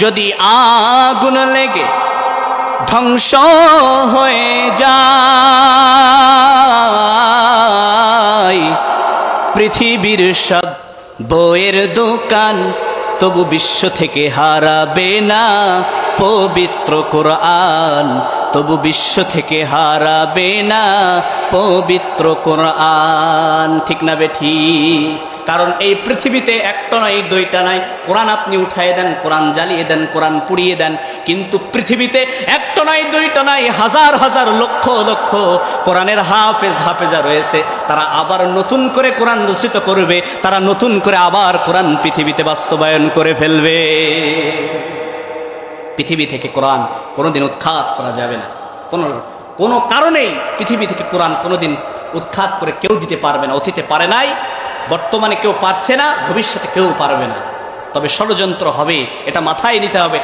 যদি আগুন লেগে ধ্বংস হয়ে যায়, পৃথিবীর সব বইয়ের দোকান তবু বিশ্ব থেকে হারাবে না পবিত্র কোরআন। তবু বিশ্ব থেকে হারাবে না পবিত্র কোরআন। ঠিক না বেঠি? কারণ এই পৃথিবীতে একটা নাই দুইটা নাই কোরআন আপনি উঠায় দেন, কোরআন জ্বালিয়ে দেন, কোরআন পুড়িয়ে দেন। কিন্তু পৃথিবীতে একটা নাই দুইটা নাই হাজার হাজার, লক্ষ লক্ষ কোরআনের হাফেজ, হাফেজা রয়েছে। তারা আবার নতুন করে কোরআন রচিত করবে, তারা নতুন করে আবার কোরআন পৃথিবীতে বাস্তবায়ন করে ফেলবে। পৃথিবী থেকে কোরআন কোনোদিন উৎখাত করা যাবে না। কোনো কোনো কারণেই পৃথিবী থেকে কোরআন কোনোদিন উৎখাত করে কেউ দিতে পারবে না, অতীতে পারে নাই, বর্তমানে কেউ পারছে না, ভবিষ্যতে কেউ পারবে না। তবে ষড়যন্ত্র হবে, এটা মাথায় নিতে হবে।